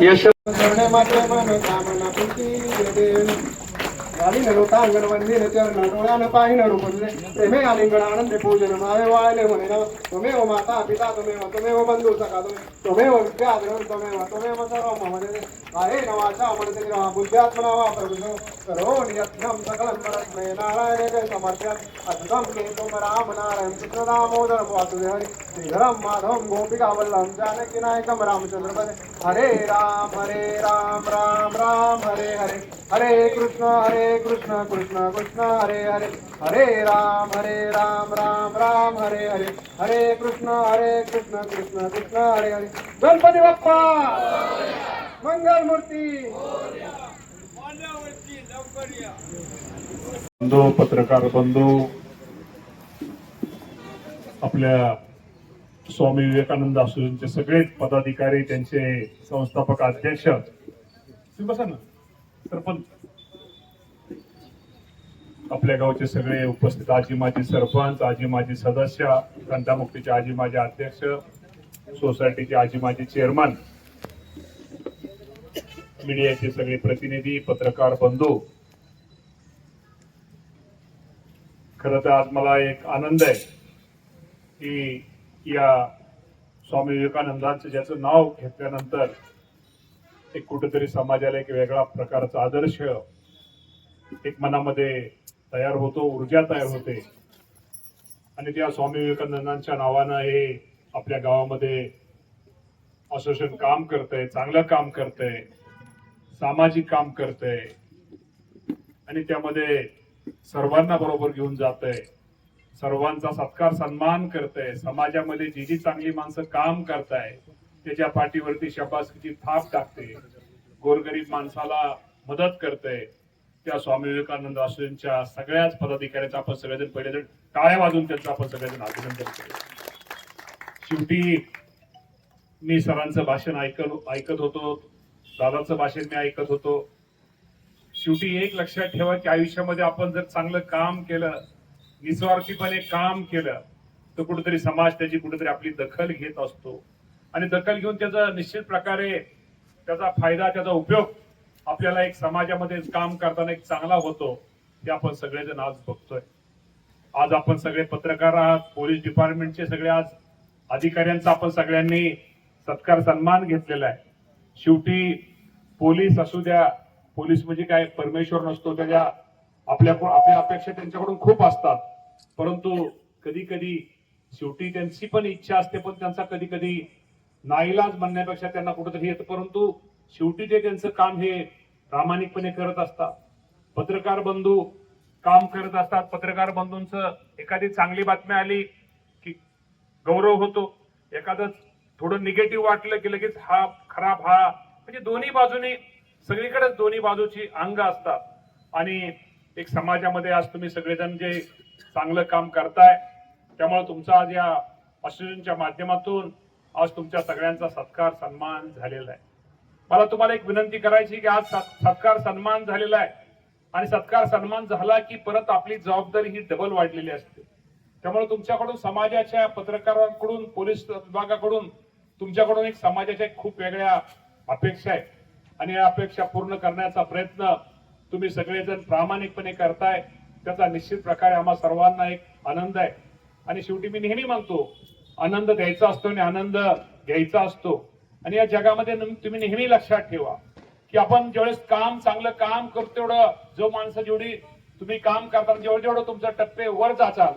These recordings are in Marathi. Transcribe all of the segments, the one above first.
यश पाहिन रूपले प्रेमे आलिंगण आनंदे पूजन मावे वाळले म्हणे ना माता पिता त्वमेव त्वमेव बंधू सखा तुम्ही विद्या द्रवण त्वमेव सर्व मम आहे न म्हणते बुद्ध्यात्मना वा प्रभु नियत्नम सकलं नारायण जय अद्भुतम केतुम राम नारायण कृष्ण दामोदर वासुदेव श्रीधरम माधवम गोपिका वल्लम जानकी नायकम रामचंद्र बने हरे राम हरे राम राम राम हरे हरे. हरे कृष्ण हरे कृष्ण कृष्ण कृष्ण हरे हरे. हरे राम हरे राम राम राम हरे हरे. हरे कृष्ण हरे कृष्ण कृष्ण कृष्ण हरे हरे. गणपती बाप्पा! मंगल मूर्ती! बंधू पत्रकार बंधू आपल्या स्वामी विवेकानंद आश्रमचे सगळेच पदाधिकारी त्यांचे संस्थापक अध्यक्ष. तुम्ही बसा ना सरपंच. आपल्या गावचे सगळे उपस्थित आजी माजी सरपंच आजी माजी सदस्य कंटामुक्तीचे आजी माजी अध्यक्ष सोसायटीचे आजी माजी चेअरमन. मीडियाचे सगळे प्रतिनिधी पत्रकार बंधू. खर तर आज मला एक आनंद आहे की या स्वामी विवेकानंदांचं ज्याचं नाव घेतल्यानंतर एक कुठेतरी समाजाला एक वेगळा प्रकारचा आदर्श एक मनामध्ये तयार होतो ऊर्जा तयार होते. आणि त्या स्वामी विवेकानंदांच्या नावानं हे आपल्या गावामध्ये असोसिएशन काम करतंय चांगलं काम करतंय सामाजिक काम करतंय. आणि त्यामध्ये सर्वांना बरोबर घेऊन जात आहे सर्वांचा सत्कार सन्मान करतंय. समाजामध्ये जी जी चांगली माणसं काम करताय त्याच्या पाठीवरती शबासकीची थाप टाकते. गोरगरीब माणसाला मदत करते त्या स्वामी विवेकानंद आश्रमच्या सगळ्याच पदाधिकाऱ्यांचा आपण सगळेजण पहिले जण टाळ्या वाजून त्यांचं आपण सगळेजण अभिनंदन करतो. शेवटी मी सरांचं भाषण ऐकत ऐकत होतो. दादाचं भाषण मी ऐकत होतो. शेवटी एक लक्षात ठेवा की आयुष्यामध्ये आपण जर चांगलं काम केलं निस्वार्थीपणे काम केलं तर कुठेतरी समाज त्याची कुठेतरी आपली दखल घेत असतो. आणि दखल घेऊन त्याचा निश्चित प्रकारे त्याचा फायदा त्याचा उपयोग आपल्याला एक समाजामध्ये काम करताना एक चांगला होतो ते आपण सगळेजण आज बघतोय. आज आपण सगळे पत्रकार आहात पोलीस डिपार्टमेंटचे सगळे आज अधिकाऱ्यांचा आपण सगळ्यांनी सत्कार सन्मान घेतलेला आहे. शेवटी पोलीस असू द्या पोलीस म्हणजे काय परमेश्वर नसतो त्याच्या आपल्या आपल्या अपेक्षा त्यांच्याकडून खूप असतात. परंतु कधी कधी शेवटी त्यांची पण इच्छा असते पण त्यांचा कधी कधी नाईलाज म्हणण्यापेक्षा त्यांना कुठेतरी येतं. परंतु शेवटी ते त्यांचं काम हे प्रामाणिकपणे करत असतात. पत्रकार बंधू काम करत असतात. पत्रकार बंधूंचं एखादी चांगली बातमी आली की गौरव होतो. एखादं थोडं निगेटिव्ह वाटलं की लगेच हा खराब हा. म्हणजे दोन्ही बाजूनी सगळीकडेच दोन्ही बाजूची अंग असतात. आणि एक समाजामध्ये आज तुम्ही सगळेजण जे चांगलं काम करताय त्यामुळे तुमचा आज या ऑस्ट्रेलियनच्या माध्यमातून आज तुमच्या सगळ्यांचा सत्कार सन्मान झालेला आहे. मला तुम्हाला एक विनंती करायची की आज सत्कार सन्मान झालेला आहे. आणि सत्कार सन्मान झाला की परत आपली जबाबदारी ही डबल वाढलेली असते. त्यामुळे तुमच्याकडून समाजाच्या पत्रकारांकडून पोलीस विभागाकडून तुमच्याकडून एक समाजाच्या खूप वेगळ्या अपेक्षा आहेत आणि या अपेक्षा पूर्ण करण्याचा प्रयत्न तुम्ही सगळेजण प्रामाणिकपणे करताय त्याचा निश्चित प्रकारे आम्हा सर्वांना एक आनंद आहे. आणि शेवटी मी नेहमी म्हणतो आनंद द्यायचा असतो आणि आनंद घ्यायचा असतो. आणि या जगामध्ये तुम्ही नेहमी लक्षात ठेवा की आपण ज्यावेळेस काम चांगलं काम करतो तेवढं जो माणसं जेवढी तुम्ही काम करता जेवढं जेवढं तुमचं टप्पे वर जाचाल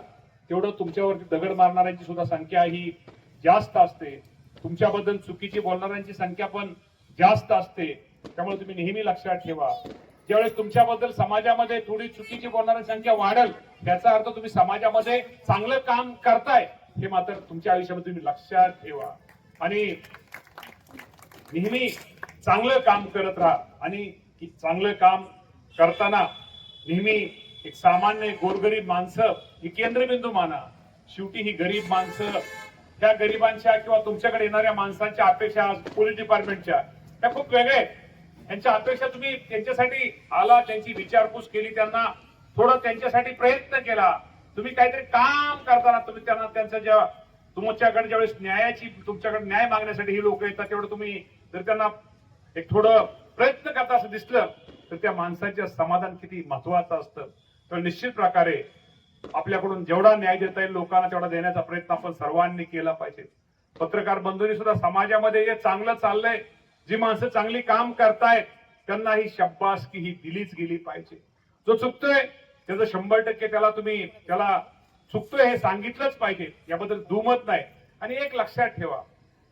तेवढं तुमच्यावरती दगड मारणाऱ्यांची सुद्धा संख्या ही जास्त असते. तुमच्याबद्दल चुकीची बोलणाऱ्यांची संख्या पण जास्त असते. त्यामुळे तुम्ही नेहमी लक्षात ठेवा. ज्यावेळेस तुमच्याबद्दल समाजामध्ये थोडी चुकीची बोलणारी संख्या वाढेल त्याचा अर्थ तुम्ही समाजामध्ये चांगलं काम करताय हे मात्र तुमच्या आयुष्यामध्ये तुम्ही लक्षात ठेवा. आणि नेहमी चांगलं काम करत राहा. आणि चांगलं काम करताना नेहमी एक सामान्य गोरगरीब माणसं ही केंद्रबिंदू माना. शेवटी ही गरीब माणसं त्या गरिबांच्या किंवा तुमच्याकडे येणाऱ्या माणसांच्या अपेक्षा पोलीस डिपार्टमेंटच्या त्या खूप वेगळ्या आहेत. त्यांच्या अपेक्षा तुम्ही त्यांच्यासाठी आला त्यांची विचारपूस केली त्यांना थोडं त्यांच्यासाठी प्रयत्न केला. तुम्ही काहीतरी काम करताना तुम्ही त्यांना त्यांचं जेव्हा तुमच्याकडे ज्यावेळेस न्यायाची तुमच्याकडे न्याय मागण्यासाठी ही लोक येतात तेवढं तुम्ही जर त्यांना एक थोडं प्रयत्न करता असं दिसलं तर त्या माणसाचं समाधान किती महत्वाचं असतं. तर निश्चित प्रकारे आपल्याकडून जेवढा न्याय देता येईल लोकांना तेवढा देण्याचा प्रयत्न आपण सर्वांनी केला पाहिजे. पत्रकार बंधूंनी सुद्धा समाजामध्ये जे चांगलं चाललंय. जी माणसं चांगली काम करतायत त्यांना ही शब्बासकी ही दिलीच गेली पाहिजे. जो चुकतोय त्याचं शंभर टक्के त्याला तुम्ही त्याला चुकतोय हे सांगितलंच पाहिजे याबद्दल दुमत नाही. आणि एक लक्षात ठेवा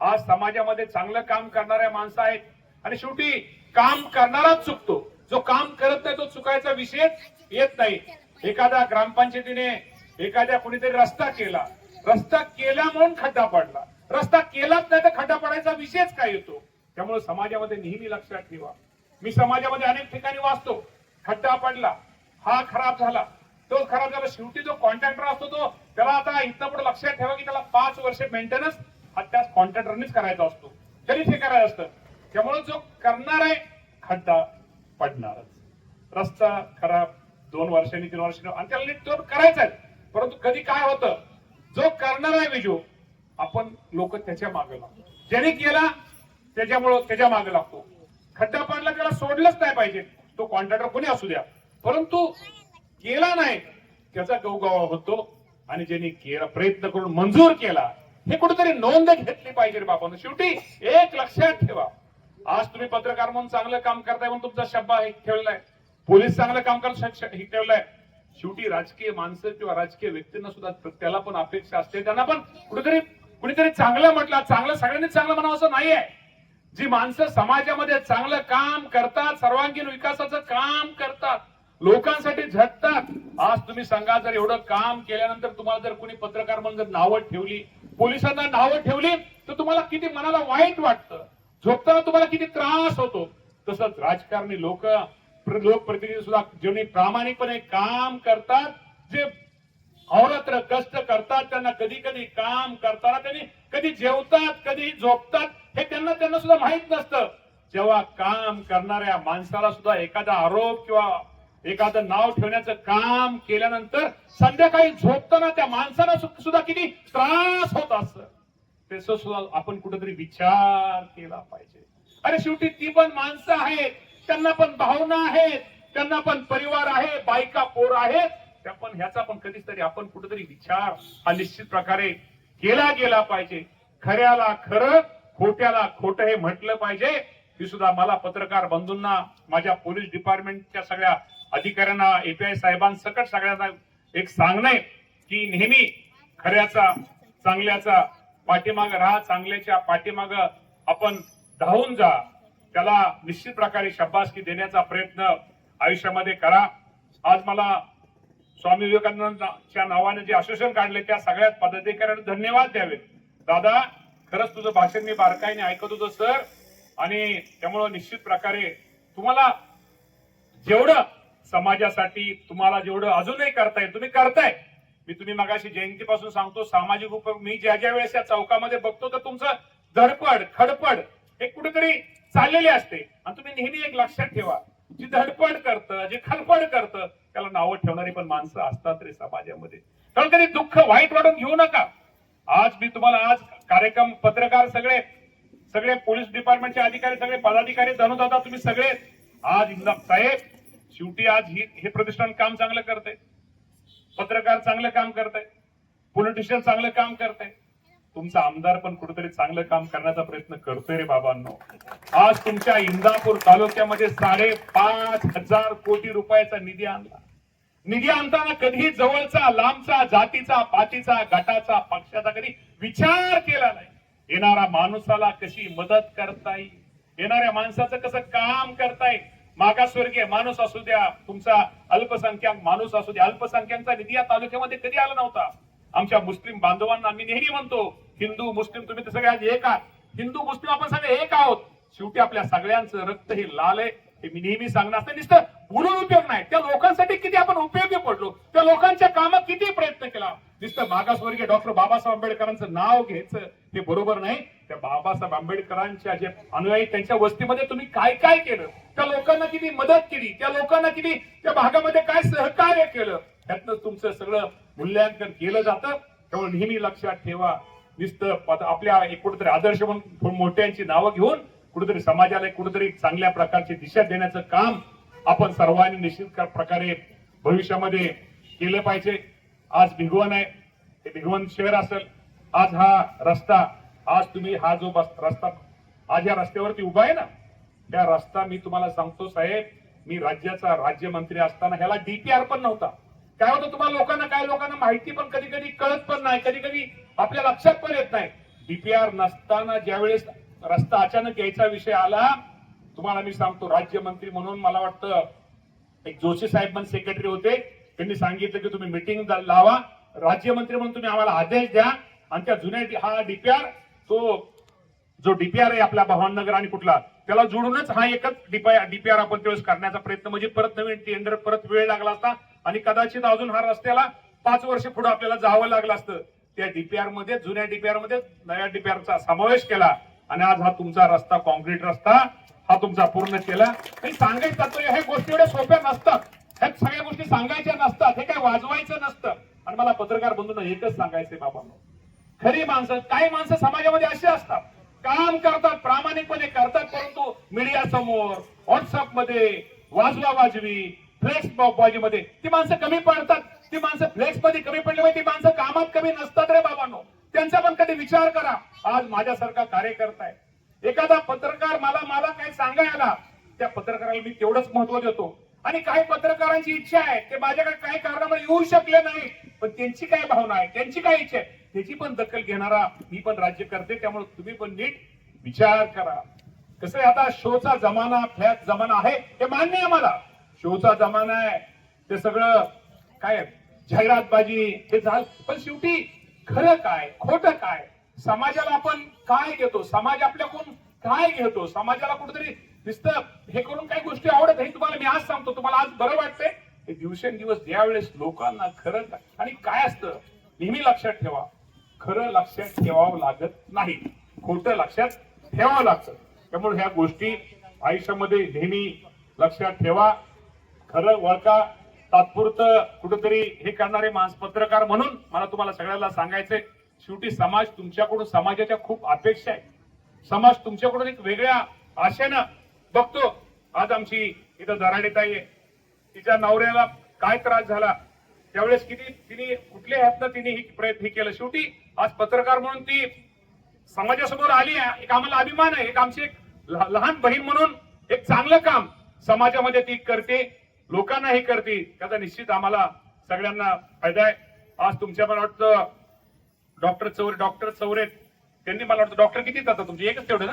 आज समाजामध्ये चांगलं काम करणाऱ्या माणसं आहेत आणि शेवटी काम करणाराच चुकतो. जो काम करत नाही तो चुकायचा विषय येत नाही. एखाद्या ग्रामपंचायतीने एखाद्या कुणीतरी रस्ता केला. रस्ता केला म्हणून खड्डा पडला. रस्ता केलाच नाही तर खड्डा पडायचा विषयच काय येतो? त्यामुळे समाजामध्ये नेहमी लक्षात ठेवा. मी समाजामध्ये अनेक ठिकाणी वाचतो. खड्डा पडला हा खराब झाला तो खराब झाला. शेवटी जो कॉन्ट्रॅक्टर असतो तो त्याला आता इथं पुढे लक्षात ठेवा की त्याला पाच वर्ष मेंटेनन्स हा त्याच कॉन्ट्रॅक्टरनेच करायचा असतो. तरी ते करायचं असतं. त्यामुळे जो करणार आहे खड्डा पडणारच. रस्ता खराब दोन वर्षांनी तीन वर्षांनी आणि त्याला नीट तोड करायचा आहे. परंतु कधी काय होतं? जो करणार आहे विजू आपण लोक त्याच्यामागे लागतो ज्याने केला त्याच्यामुळं त्याच्यामागे लागतो. खड्डा पाडला त्याला सोडलंच नाही पाहिजे. तो कॉन्ट्रॅक्टर कोणी असू द्या. परंतु केला नाही. त्याचा गवगावा होतो आणि ज्यांनी केला प्रयत्न करून मंजूर केला हे कुठेतरी नोंद घेतली पाहिजे बापानं. शेवटी एक लक्षात ठेवा. आज तुम्ही पत्रकार म्हणून चांगलं काम करताय म्हणून तुमचा शब्द हे ठेवलाय. पोलीस चांगलं काम करायला हे ठेवलंय. शेवटी राजकीय माणसं किंवा राजकीय व्यक्तींना सुद्धा त्याला पण अपेक्षा असते. त्यांना पण कुठेतरी कुणीतरी चांगलं म्हटलं चांगलं सगळ्यांनी चांगलं म्हणावं असं नाहीये. जी माणसं समाजामध्ये चांगलं काम करतात सर्वांगीण विकासाचं काम करतात लोकांसाठी झटतात. आज तुम्ही सांगा जर एवढं काम केल्यानंतर तुम्हाला जर कोणी पत्रकार म्हणून जर नावं ठेवली पोलिसांना नावं ठेवली तर तुम्हाला किती मनाला वाईट वाटतं. झोपताना तुम्हाला किती त्रास होतो. तसंच राजकारणी लोक लोकप्रतिनिधी सुद्धा जेवढी प्रामाणिकपणे काम करतात जे अहोरात्र कष्ट करतात त्यांना कधी कधी काम करताना त्यांनी कधी जेवतात कधी झोपतात हे त्यांना त्यांना सुद्धा माहीत नसतं. जेव्हा काम करणाऱ्या माणसाला सुद्धा एखादा आरोप किंवा एखादं नाव ठेवण्याचं काम केल्यानंतर संध्याकाळी झोपताना त्या माणसाला सुद्धा किती त्रास होत असत. त्याच सुद्धा आपण कुठेतरी विचार केला पाहिजे. अरे शेवटी ती पण माणसं आहेत त्यांना पण भावना आहेत त्यांना पण परिवार आहे बायका पोर आहेत त्या पण ह्याचा पण कधीच तरी आपण कुठेतरी विचार हा निश्चित प्रकारे केला गेला पाहिजे. खऱ्याला खरं खोट्याला खोट हे म्हटलं पाहिजे. ही सुद्धा मला पत्रकार बंधूंना माझ्या पोलीस डिपार्टमेंटच्या सगळ्या अधिकाऱ्यांना एपीआय साहेबांसकट सगळ्यांना एक सांगणे की नेहमी खऱ्याचा चांगल्याचा पाठीमाग राहा चांगल्याच्या पाठीमाग आपण धावून जा. त्याला निश्चित प्रकारे शब्बासकी देण्याचा प्रयत्न आयुष्यामध्ये करा. आज मला स्वामी विवेकानंदच्या नावाने जे आश्वासन काढले त्या सगळ्यात पदाधिकाऱ्यांना धन्यवाद द्यावे. दादा खरंच तुझं भाषण मी बारकाईने ऐकत होतो सर. आणि त्यामुळं निश्चित प्रकारे तुम्हाला जेवढं समाजासाठी तुम्हाला जेवढं अजूनही करताय तुम्ही करताय. मी तुम्ही मगाशी जयंतीपासून सांगतो सामाजिक उपयोग मी ज्या ज्या वेळेस या चौकामध्ये बघतो तर तुमचं धडपड खडपड हे कुठेतरी चाललेले असते. आणि तुम्ही नेहमी एक लक्षात ठेवा. जी धडपड करतं जे खलपड करतं त्याला नावं ठेवणारी पण माणसं असतात रे समाजामध्ये. कारण कधी दुःख वाईट वाटून घेऊ नका. आज मी तुम्हाला आज कार्यक्रम पत्रकार सगळे सगळे पोलीस डिपार्टमेंटचे अधिकारी सगळे पदाधिकारी धनुत तुम्ही सगळे आज इंदाब साहेब शेवटी आज ही हे प्रतिष्ठान काम चांगलं करते पत्रकार चांगलं काम करते पॉलिटिशियन चांगलं काम करते तुमचा आमदार पण कुठेतरी चांगलं काम करण्याचा प्रयत्न करतोय रे बाबांनो. आज तुमच्या इंदापूर तालुक्यामध्ये साडेपाच हजार कोटी रुपयाचा निधी आणला. निधी आणताना कधी जवळचा लांबचा जातीचा पातीचा गटाचा पक्षाचा कधी विचार केला नाही. येणाऱ्या माणसाला कशी मदत करता येईल? येणाऱ्या माणसाचं कसं काम करता येईल? मागासवर्गीय माणूस असू द्या तुमचा अल्पसंख्याक माणूस असू द्या अल्पसंख्याकचा निधी या तालुक्यामध्ये कधी आला नव्हता? आमच्या मुस्लिम बांधवांना मी नेहमी म्हणतो हिंदू मुस्लिम तुम्ही सगळे आज एक आहात. हिंदू मुस्लिम आपण सगळे एक आहोत. शेवटी आपल्या सगळ्यांचं रक्त हे लाल आहे हे मी नेहमी सांगणार असतं. नुसतं बोलून उपयोग नाही. त्या लोकांसाठी किती आपण उपयोगी पडलो. त्या लोकांच्या कामात किती प्रयत्न केला. नुसतं मागासवर्गीय डॉक्टर बाबासाहेब आंबेडकरांचं नाव घ्यायचं हे बरोबर नाही. त्या बाबासाहेब आंबेडकरांच्या जे अनुयायी त्यांच्या वस्तीमध्ये तुम्ही काय काय केलं? त्या लोकांना किती मदत केली? त्या लोकांना किती त्या भागामध्ये काय सहकार्य केलं? त्यातनं तुमचं सगळं मूल्यांकन केलं जातं. त्यामुळे नेहमी लक्षात ठेवा. नुसतं आपल्या एक कुठेतरी आदर्श म्हणून मोठ्यांची नावं घेऊन कुठेतरी समाजाला कुठेतरी चांगल्या प्रकारची दिशा देण्याचं काम आपण सर्वांनी निश्चित प्रकारे भविष्यामध्ये केलं पाहिजे. आज भिगवण आहे. ते भिगवण शहर असेल. आज हा रस्ता आज तुम्ही हा जो बस रस्ता आज या रस्त्यावरती उभा आहे ना त्या रस्ता मी तुम्हाला सांगतो साहेब मी राज्याचा राज्यमंत्री असताना ह्याला डीपीआर पण नव्हता. काय होतं तुम्हाला लोकांना काय लोकांना माहिती पण कधी कधी कळत पण नाही कधी कधी आपल्या लक्षात पण येत नाही. डीपीआर नसताना ज्यावेळेस रस्ता अचानक यायचा विषय आला तुम्हाला मी सांगतो राज्यमंत्री म्हणून मला वाटतं एक जोशी साहेब पण सेक्रेटरी होते. त्यांनी सांगितलं की तुम्ही मिटिंग लावा. राज्यमंत्री म्हणून तुम्ही आम्हाला आदेश द्या. आणि त्या जुन्या हा डीपीआर तो जो डीपीआर आहे आपल्या भावनगर आणि कुठला त्याला जोडूनच हा एकच डीपीआर डीपीआर आपण त्यावेळेस करण्याचा प्रयत्न म्हणजे परत नवीन टेंडर परत वेळ लागला असता आणि कदाचित अजून हा रस्त्याला पाच वर्ष पुढे आपल्याला जावं लागलं असतं. त्या डीपीआरमध्ये जुन्या डीपीआरमध्ये नव्या डीपीआरचा चा समावेश केला. आणि आज हा तुमचा रस्ता कॉन्क्रीट रस्ता हा तुमचा पूर्ण केला. आणि सांगायचं तात्पर्य हे गोष्टी एवढ्या सोप्या नसतात. ह्या सगळ्या गोष्टी सांगायच्या नसतात. हे काय वाजवायचं नसतं. आणि मला पत्रकार बंधून एकच सांगायचंय बाबा खरी माणसं काही माणसं समाजामध्ये अशी असतात. काम करतात प्रामाणिकपणे करतात परंतु मीडिया समोर व्हॉट्सअपमध्ये वाजवा वाजवी फ्लेक्स बाजी मध्ये ती माणसं कमी पडतात. ती माणसं फ्लेक्समध्ये कमी पडली म्हणजे ती माणसं कामात कमी नसतात रे बाबांनो. त्यांचा पण कधी विचार करा. आज माझ्यासारखा कार्यकर्ता आहे. एखादा पत्रकार मला मला काय सांगायला त्या पत्रकाराला मी तेवढंच महत्त्व देतो. आणि काही पत्रकारांची इच्छा आहे ते माझ्याकडे काही कारणामुळे येऊ शकले नाही. पण त्यांची काय भावना आहे? त्यांची काय इच्छा आहे? त्याची पण दखल घेणारा मी पण राज्य करते त्यामुळे तुम्ही पण नीट विचार करा. कसं आहे आता शोचा जमाना फ्लॅट जमाना आहे हे मान्य आहे मला शोचा जमाना आहे ते सगळं काय जाहिरातबाजी हे झालं. पण शेवटी खरं काय खोटं काय? समाजाला आपण काय घेतो? समाज आपल्याकडून काय घेतो? समाजाला कुठेतरी नुसतं हे करून काही गोष्टी आवडत नाही. तुम्हाला मी आज सांगतो तुम्हाला आज बरं वाटतंय. हे दिवसेंदिवस ज्यावेळेस लोकांना खरं आणि काय असतं नेहमी लक्षात ठेवा. खरं लक्षात ठेवावं लागत नाही. खोटं लक्षात ठेवावं लागतं. त्यामुळे ह्या गोष्टी आयुष्यामध्ये नेहमी लक्षात ठेवा. खरं वळका तात्पुरतं कुठंतरी हे करणारे माणस पत्रकार म्हणून मला तुम्हाला सगळ्याला सांगायचंय शेवटी समाज तुमच्याकडून समाजाच्या खूप अपेक्षा आहे. समाज तुमच्याकडून एक वेगळ्या आशेनं बघतो. आज आमची इथं दराडीताई आहे. तिच्या नवऱ्याला काय त्रास झाला? त्यावेळेस किती तिने कुठल्या ह्यातनं तिने ही प्रयत्न केला? शेवटी आज पत्रकार म्हणून ती समाजासमोर आली आहे. एक आम्हाला अभिमान आहे. एक आमची एक लहान बहीण म्हणून एक चांगलं काम समाजामध्ये ती करते. लोकांना हे करते. त्याचा निश्चित आम्हाला सगळ्यांना फायदा आहे. आज तुमच्या मला वाटतं डॉक्टर चौरे डॉक्टर चौरे त्यांनी मला वाटतं डॉक्टर किती जातात तुमचे एकच तेवढे ना?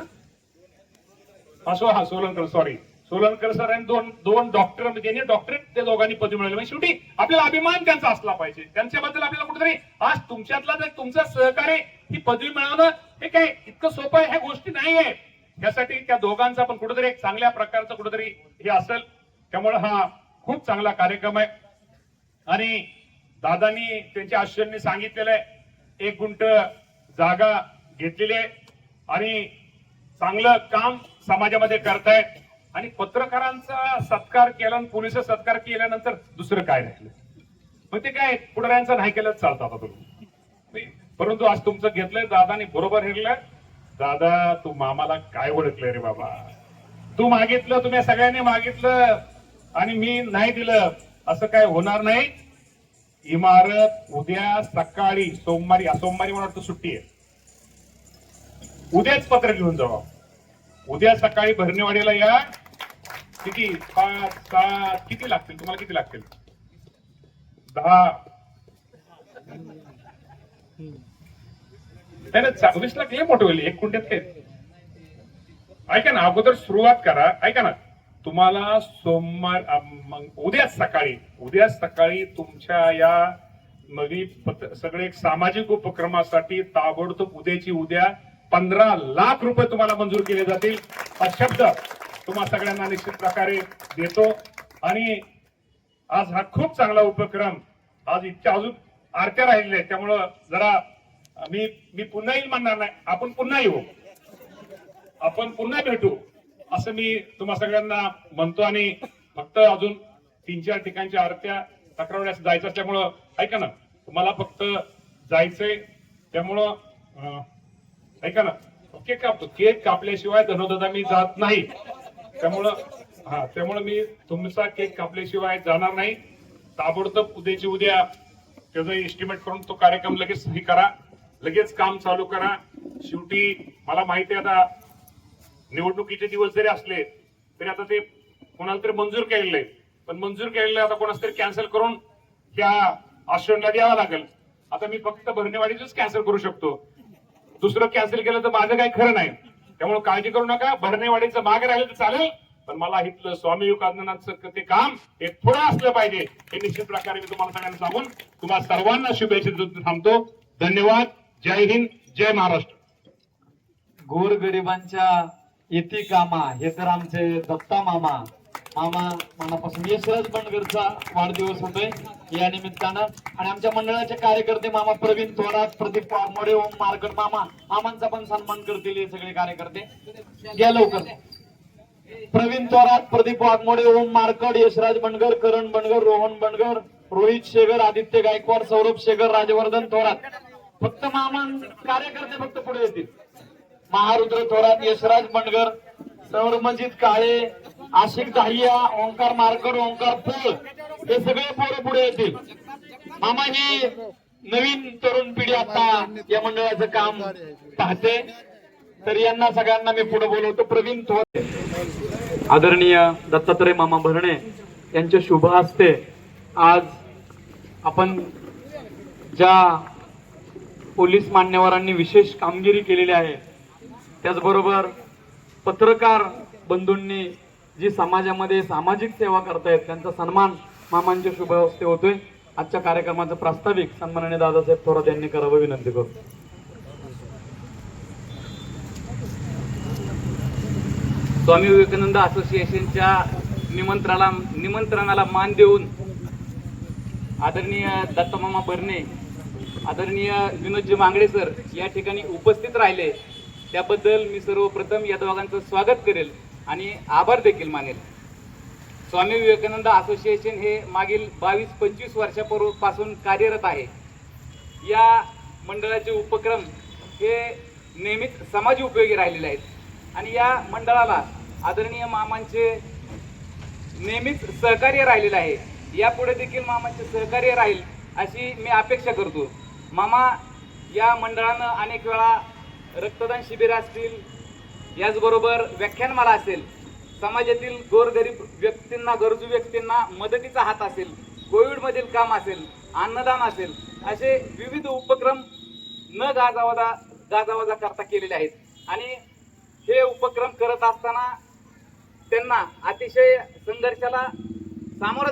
असो हा सोलनकर सॉरी सोलनकर सर आणि दोन दोन डॉक्टर म्हणजे ज्यांनी डॉक्टरेट त्या दोघांनी पदवी मिळवली. म्हणजे शेवटी आपल्याला अभिमान त्यांचा असला पाहिजे. त्यांच्याबद्दल आपल्याला कुठेतरी आज तुमच्यातला जर तुमचं सहकार्य ही पदवी मिळवणं हे काय इतकं सोपं आहे? ह्या गोष्टी नाही आहे यासाठी त्या दोघांचा पण कुठेतरी एक चांगल्या प्रकारचं कुठेतरी हे असेल. त्यामुळे हा खूप चांगला कार्यक्रम आहे. आणि दादांनी त्यांच्या आश्चर्याने सांगितलेलं आहे एक गुंट जागा घेतलेली आहे. आणि चांगलं काम समाजामध्ये करतायत. आणि पत्रकारांचा सत्कार केला आणि पोलीस सत्कार केल्यानंतर दुसरं काय राहिलं मग ते काय पुढाऱ्यांचा नाही केलं चालतं आता तुम्ही. परंतु आज तुमचं घेतलंय दादाने बरोबर हिरलं दादा तू मामाला काय ओळखलंय रे बाबा? तू मागितलं तुम्ही सगळ्यांनी मागितलं आणि मी नाही दिलं. असं काय होणार नाही. इमारत उद्या सकाळी सोमवारी सोमवारी मला वाटतं सुट्टी आहे. उद्याच पत्र घेऊन जाऊ उद्या सकाळी भरणेवाडीला या. किती? पाच सात. किती लागतील? तुम्हाला किती लागतील? दहा. नाही ना लाख लय मोठे होईल. एक कुंड्यात काय ऐका ना अगोदर सुरुवात करा. ऐका ना. तुम्हाला सोमवार उद्या मग सकाळी उद्या सकाळी तुमच्या या नवी सगळे सामाजिक उपक्रमासाठी ताबडतोब उद्याची उद्या पंधरा लाख रुपये तुम्हाला मंजूर केले जातील. हा शब्द तुम्हा सगळ्यांना निश्चित प्रकारे देतो. आणि आज हा खूप चांगला उपक्रम आज इतक्या अजून आरत्या राहिलेल्या आहेत. त्यामुळं जरा मी मी पुन्हा येईल म्हणणार नाही. आपण पुन्हा येऊ. आपण पुन्हा भेटू. असं मी तुम्हा सगळ्यांना म्हणतो आणि फक्त अजून तीन चार ठिकाणच्या आरत्या तक्रवण्यास जायचं असल्यामुळं ऐका ना तुम्हाला फक्त जायचंय. त्यामुळं ऐका ना. केक कापतो केक कापल्याशिवाय धनोदा मी जात नाही. त्यामुळं हा त्यामुळं मी तुमचा केक कापल्याशिवाय जाणार नाही. ताबडतोब उद्याची उद्या त्याचा एस्टिमेट करून तो कार्यक्रम लगेच हे करा. लगेच काम चालू करा. शेवटी मला माहिती आहे आता निवडणुकीचे दिवस जरी असले तरी आता ते कोणाला तरी मंजूर केलेलं. आहे पण मंजूर केलेलं आता कोणाला तरी कॅन्सल करून त्या आश्रमला द्यावा लागेल. आता मी फक्त भरणेवाडीच कॅन्सल करू शकतो. दुसरं कॅन्सल केलं तर माझं काही खरं नाही. त्यामुळे काळजी करू नका. भरणेवाडीचं मागे राहिलं तर चालेल. पण मला इथलं स्वामी विवेकानंदांचं ते काम हे थोडं असलं पाहिजे. हे निश्चित प्रकारे मी तुम्हाला सगळ्यांना सांगून तुम्हाला सर्वांना शुभेच्छा थांबतो. धन्यवाद. जय हिंद. जय महाराष्ट्र. गोरगरिबांच्या इति कामा हे तर आमचे दत्ता मामा मामा मनापासून यशराज बनगरचा वाढदिवस होतोय. या निमित्तानं आणि आमच्या मंडळाचे कार्यकर्ते मामा प्रवीण थोरात प्रदीप वाघमोडे ओम मार्कड मामा मामांचा पण सन्मान करतील हे सगळे कार्यकर्ते. घ्या लवकर. प्रवीण थोरात प्रदीप वाघमोडे ओम मार्कड यशराज बनगर करण बनगर रोहन बनगर रोहित शेगर आदित्य गायकवाड सौरभ शेगर राजवर्धन थोरात. फक्त मामान कार्यकर्ते फक्त पुढे येतील. महारुद्र थोरात यशराज बनगर सौरमजित काळे आशिक दहिया ओंकार मारकर ओंकार पोळ हे सगळे पोरं पुढे येतील. मामा ही नवीन तरुण पिढी आता या मंडळाचं काम पाहते. तर यांना सगळ्यांना मी पुढे बोलवतो. प्रवीण थोरात आदरणीय दत्तात्रय मामा भरणे यांच्या शुभ हस्ते आज आपण ज्या पोलीस मान्यवरांनी विशेष कामगिरी केलेली आहे त्याचबरोबर पत्रकार बंधूंनी जी समाजामध्ये सामाजिक सेवा करतायत त्यांचा सन्मान मामांच्या शुभ हस्ते होतोय. आजच्या कार्यक्रमाचं प्रास्ताविक सन्माननीय दादासाहेब थोरात यांनी करावं विनंती करतो स्वामी विवेकानंद असोसिएशनच्या निमंत्रणाला निमंत्रणाला मान देऊन आदरणीय दत्तमामा बर्ने आदरणीय विनोदजी मांगडे सर या ठिकाणी उपस्थित राहिले. त्याबद्दल मी सर्वप्रथम या दोघांचं स्वागत करेल. आणि आभार देखील मानेल. स्वामी विवेकानंद असोसिएशन हे मागील बावीस पंचवीस वर्षापूर्वीपासून कार्यरत आहे. या मंडळाचे उपक्रम हे नेहमीच समाज उपयोगी राहिलेले आहेत. आणि या मंडळाला आदरणीय मामांचे नेहमीच सहकार्य राहिलेलं आहे. यापुढे देखील मामांचे सहकार्य राहील अशी मी अपेक्षा करतो. मामा या मंडळानं अनेक वेळा रक्तदान शिबिर असतील याचबरोबर व्याख्यानमाला असेल समाजातील गोरगरीब व्यक्तींना गरजू व्यक्तींना मदतीचा हात असेल कोविडमधील काम असेल अन्नदान असेल असे विविध उपक्रम न गाजावाजा गाजावाजा करता केलेले आहेत. आणि हे उपक्रम करत असताना त्यांना अतिशय संघर्षाला सामोरं